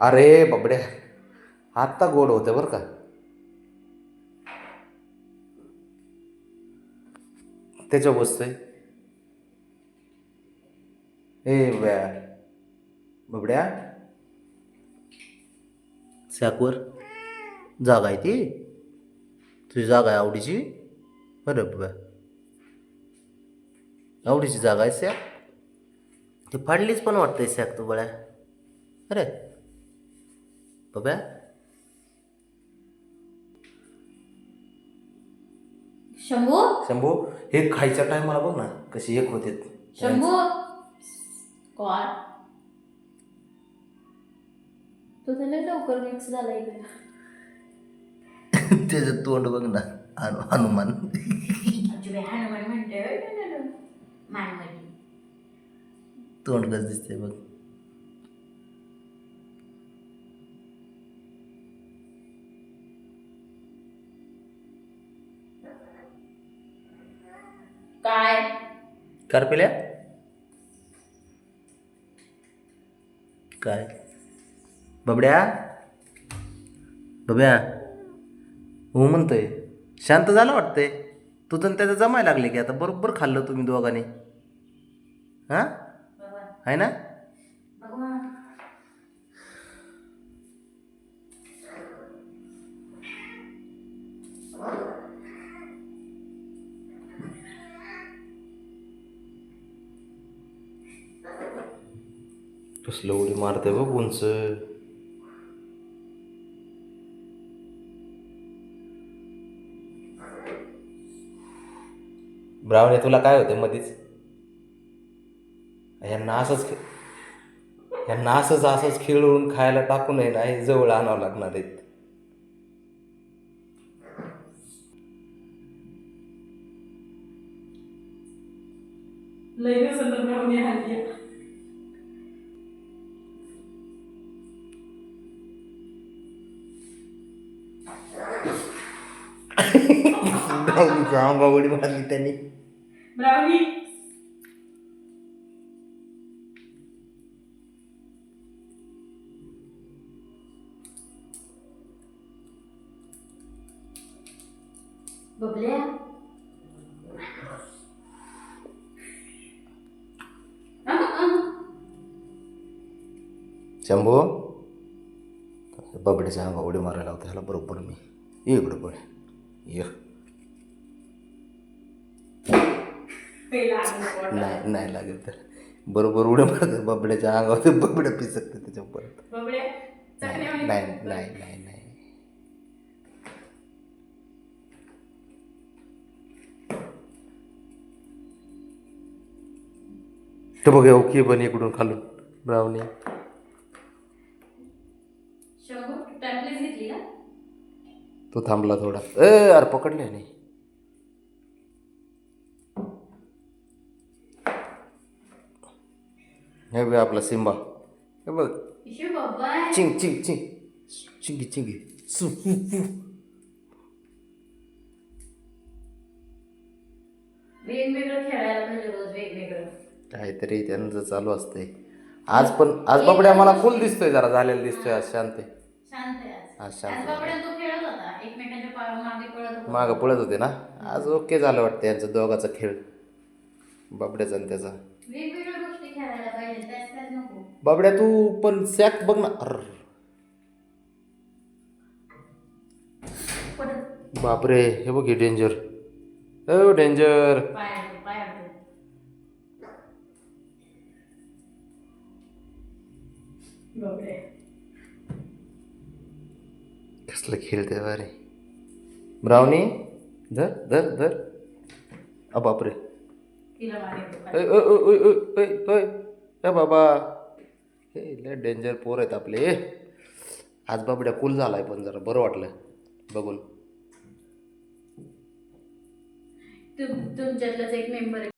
अरे बाबड्या आत्ता गोड होते बरं का. त्याच्या बसतोय ए बया बाबड्या. सॅकवर जागा आहे ती. तुझी जागा आहे आवडीची. बरं बाबा. आवडीची जागा आहे सॅक. ती फाडलीच पण वाटतंय सॅक तू बळ्या अरे. बाबा शंभू शंभू हे खायच्या टायमाला बघ ना कशी एक होते शंभू कॉल तो त्याला लवकर मिक्स झाला इकडे त्याचं तोंड बघ ना हनु हनुमान हनुमान म्हणते मानमध्ये तोंड कसं दिसतंय बघ काय? कारपेल्या काय? बबड्या? बब्या हो म्हणतोय. शांत झालं वाटतंय. तुझं आणि त्याचं जमायला लागले की आता बरोबर खाल्लं तुम्ही दोघांनी. हां? आहे ना? भगवान. कसलं उडी मारते बघ उंच. ब्रावणे तुला काय होते मधीच? ह्यांना असंच ह्यांना असंच असंच खेळून खायला टाकू नये ना हे जवळ आणावं लागणार आहेत. लय दिवसांना ब्राह्मणी हल्ली Kau kau boleh makan kita nih. Brownie. Bebleh. Shambhu ಒಬ್ಬ ಬಿಡಿಸ ಒಡಿ ಮಾರಲಾಗುತ್ತೆ ಎಲ್ಲ ಬರೋಬ್ಬರ ಮೀ ಈಗ ಬಿಡ್ಬೋಳೆ नाही नाही लागेल तर. बरोबर उड्या मारतात बबड्याच्या अंगावर बबड्या? पिसकते त्याच्या परत नाही नाही. नाही नाही नाही. तर बघ ओके पण इकडून खालून. ब्राउनी. तो थांबला थोडा. ए अरे पकडले नाही. हे बघ आपला सिंबा. हे बघ. चिंग चिंग चिंग. चिंगी चिंगी. सु काहीतरी त्यांचं चालू असतंय. आज पण आज बाबड्या मला फुल दिसतोय जरा झालेला दिसतोय आज शांत पा- मागे पळत होता. ना? आज ओके झालं वाटतं यांचं दोघाचा खेळ. बाबड्याचा आणि त्याचा. बाबड्या तू पण सॅक बघ ना. अर्र. बापरे हे बघ हे डेंजर. हो डेंजर. बापरे. कसलं खेळते बारे ब्राउनी धर धर धर. अ बापरे. ए बाबा. हे लय डेंजर पोर आहेत आपले. आज बाबड्या झाला झालाय पण जरा बरं वाटलं. बघून. तुमच्यातलाच एक मेंबर